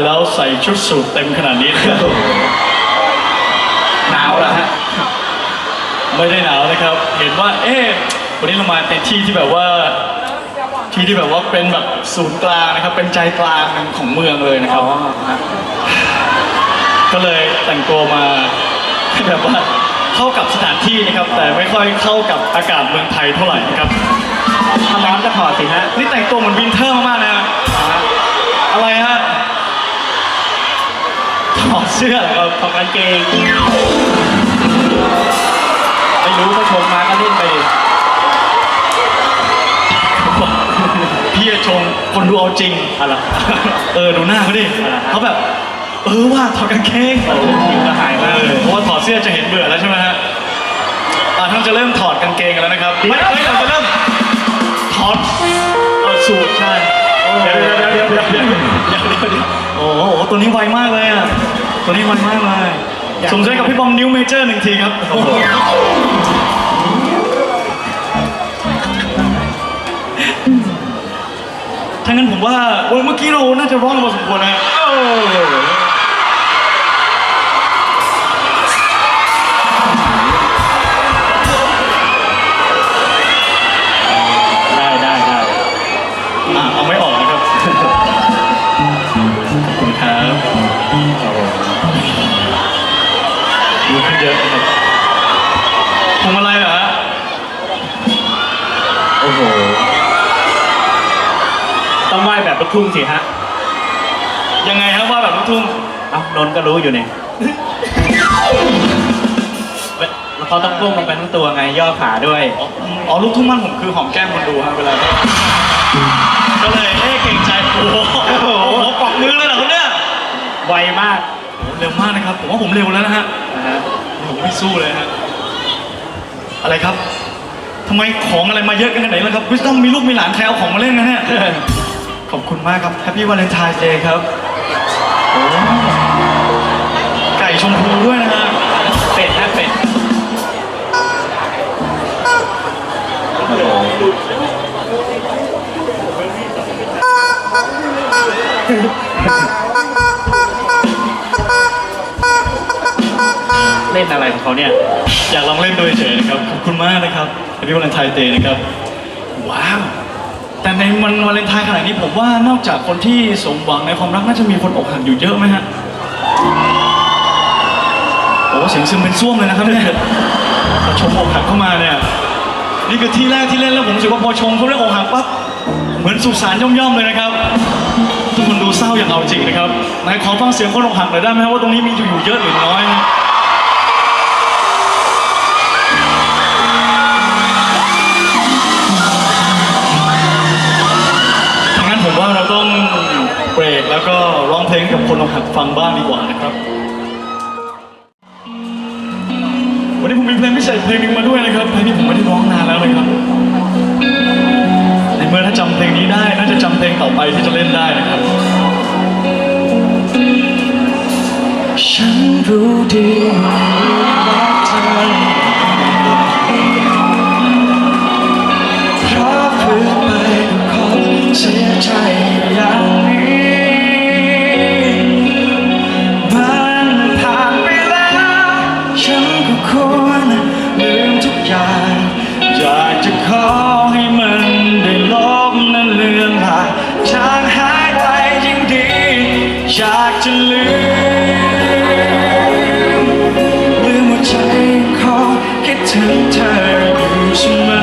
แล้วใส่ชุดสูทเต็มขนาดนี้นะครับหนาวแล้วฮะไม่ได้หนาวนะครับ เห็นว่า เอ๊ะวันนี้เรามาในที่ที่แบบว่า ที่ที่แบบว่าเป็นแบบศูนย์กลางนะครับ เป็นใจกลางหนึ่งของเมืองเลยนะครับก็เลยแต่งตัวมาให้แบบว่าเข้ากับสถานที่นะครับ แต่ไม่ค่อยเข้ากับอากาศเมืองไทยเท่าไหร่นะครับถ้าร้อนก็ถอดสิฮะนี่แต่งตัวเหมือนวินเทอร์มากๆนะฮะอะไรฮะถอดเสื้อเหรอครับถอดกางเกงไม่รู้ก็ชมมาก็เล่นไปดิพี่จะชมคนดูเอาจริงอะไรเออดูหน้าเขาดิอะไรฮะเขาแบบ เออว่าถอดกางเกงโอ้ผิวกระหายเอมากอเพราะว่าถอดเสื้อจะเห็นเบื่อแล้วใช่ไหมฮะอ่าท่านจะเริ่มถอดกางเกงกันแล้วนะครับไม่ไม่เราจะเริ่มถอดเอาสูทใช่เดี๋ยวเดี๋ยวเดี๋ยวเดี๋ยวเดี๋ยวเดี๋ยวเดี๋ยวเดี๋ยวโอ้โหตัวนี้ไวมากเลยอะ ตัวนี้ไวมากเลยสมใจกับพี่บอมนิวเมเจอร์หนึ่งทีครับโอ้โหถ้างั้นผมว่าโอ้ยเมื่อกี้เราน่าจะร้องพอสมควรนะ ทุ่งสิฮะ ยังไงครับว่าแบบลูกทุ่งเอ้านนท์ก็รู้อยู่นี่แล้วเขาต้องก้มลงไปทั้งตัวไงย่อขาด้วย อ๋ออ๋อลูกทุ่งมันผมคือหอมแก้มคนดูครับเวลา ก็เลยเอ๊ะเก่งใจโอ้โหโอ้โหปอกมือเลยเหรอครับเนี่ยไวมากโอ้โหเร็วมากนะครับ ผมว่าผมเร็วแล้วนะฮะนะฮะผมไม่สู้เลยฮะ อะไรครับทำไมของอะไรมาเยอะกันขนาดไหนแล้วครับไม่ต้องมีลูกมีหลานใครเอาของมาเล่นนะเนี่ย ขอบคุณมากครับแฮปปี้วาเลนไทน์เดย์ครับโอ้ไก่ชมพูด้วยนะฮะเป็ดฮะเป็ดเล่นอะไรของเขาเนี่ย อยากลองเล่นดูเฉยนะครับ ขอบคุณมากนะครับแฮปปี้วาเลนไทน์เดย์นะครับ ว้าว แต่ในวันวาเลนไทน์ขนาดนี้ผมว่านอกจากคนที่สมหวังในความรักน่าจะมีคนอกหักอยู่เยอะไหมฮะโอ้เสียงซึมเป็นซ่วมเลยนะครับเนี่ยพอชมอกหักเข้ามาเนี่ยนี่คือที่แรกที่เล่นแล้วผมรู้สึกว่าพอชมเขาเรื่องอกหักปั๊บเหมือนสุสานย่อมๆเลยนะครับ ทุกคนดูเศร้าอย่างเอาจริงนะครับไหนขอฟังเสียงคนอกหักหน่อยได้ไหมครับว่าตรงนี้มีอยู่เยอะหรือน้อย เพลงกับคนอกหัดฟังบ้างดีกว่านะครับ วันนี้ผมมีเพลงพิเศษเพลงหนึ่งมาด้วยนะครับเพลงนี้ผมไม่ได้ร้องนานแล้วเลยครับในเมื่อถ้าจำเพลงนี้ได้น่าจะจำเพลงต่อไปที่จะเล่นได้นะครับ ฉันรู้ดี จะลืมลืมว่าใจขอคิดถึงเธออยู่เสมอ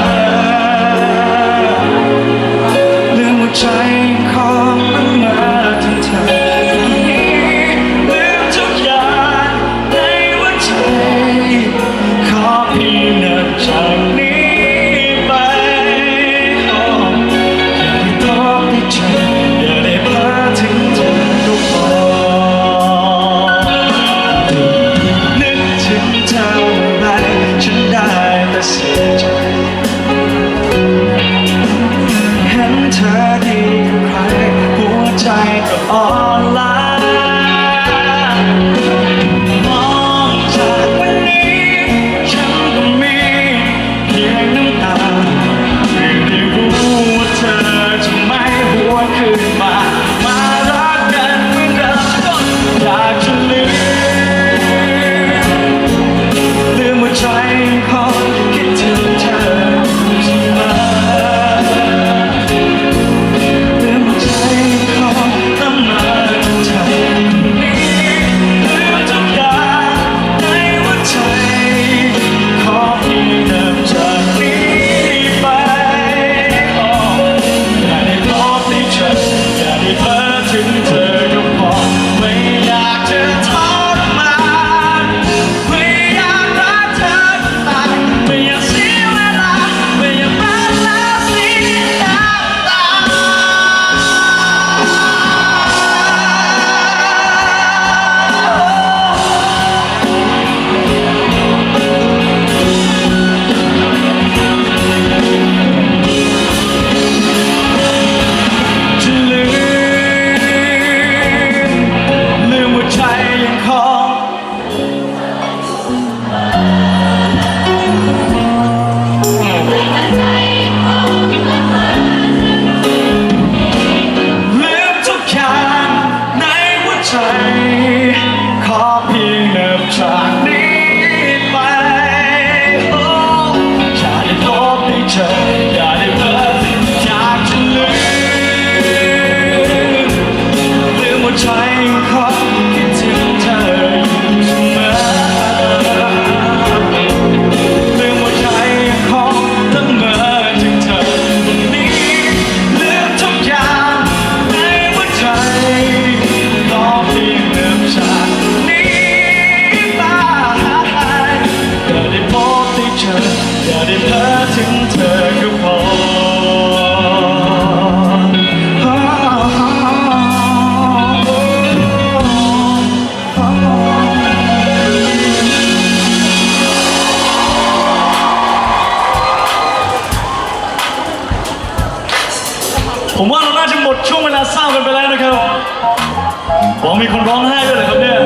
คนร้องไห้ด้วยเหรอครับเนี่ย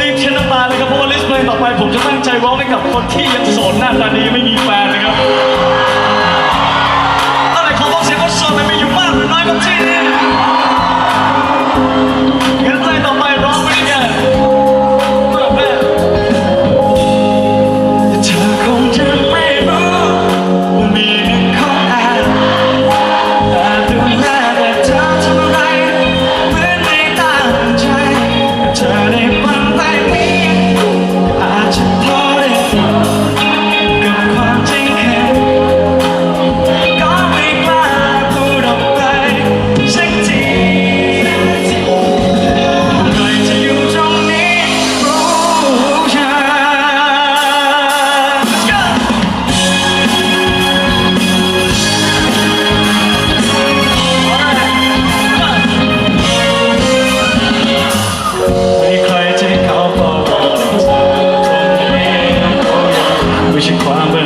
รีบเช็ดน้ำตาเลยครับเพราะว่าลิสเพลงต่อไป ผมจะตั้งใจร้องให้กับคนที่ยังโสดหน้าตาดีไม่มี Obama.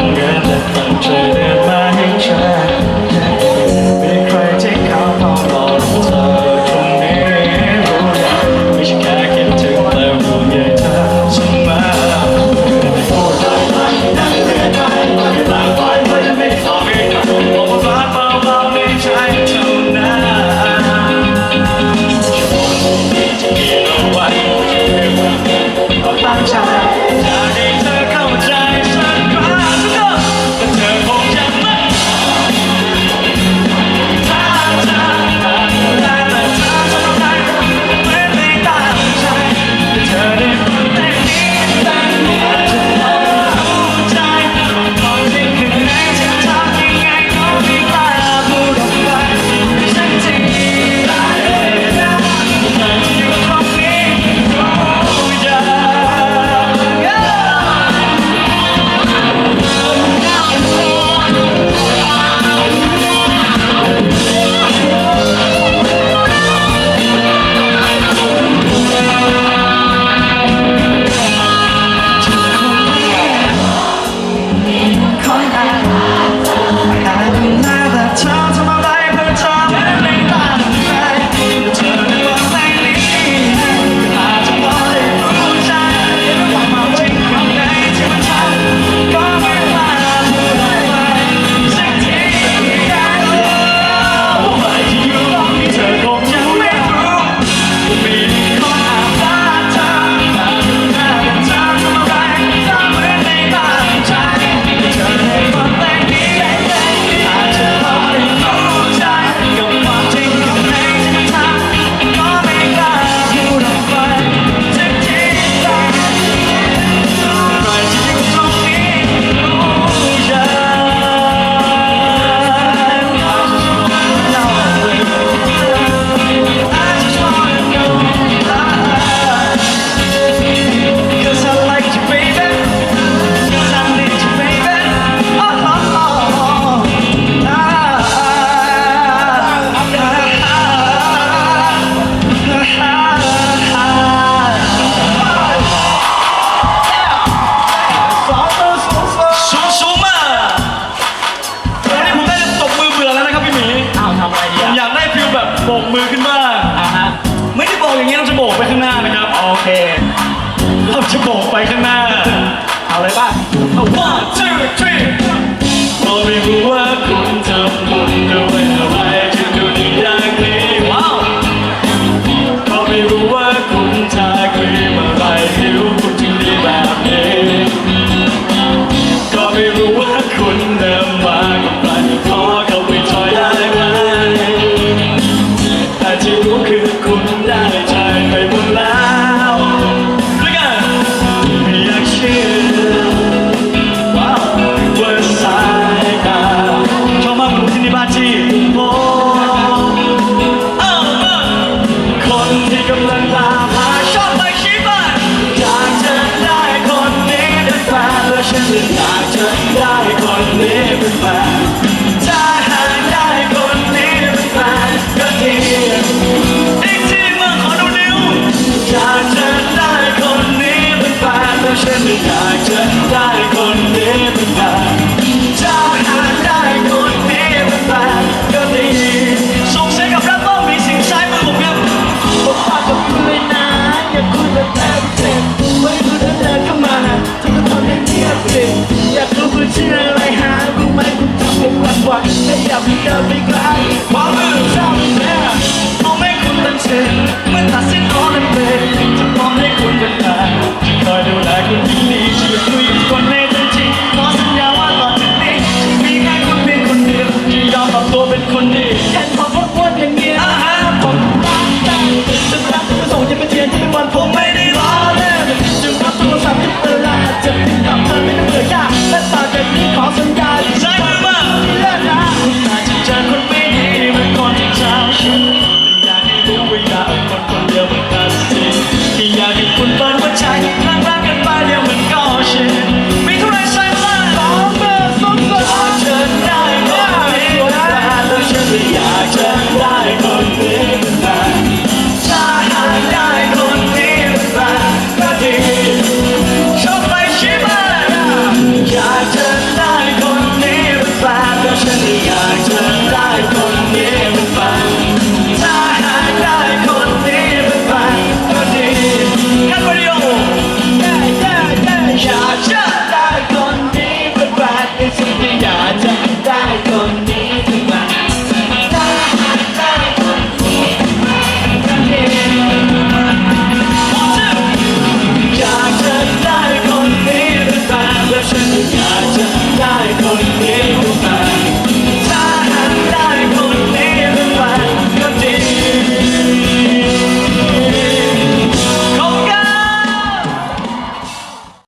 ข้างหน้า everybody.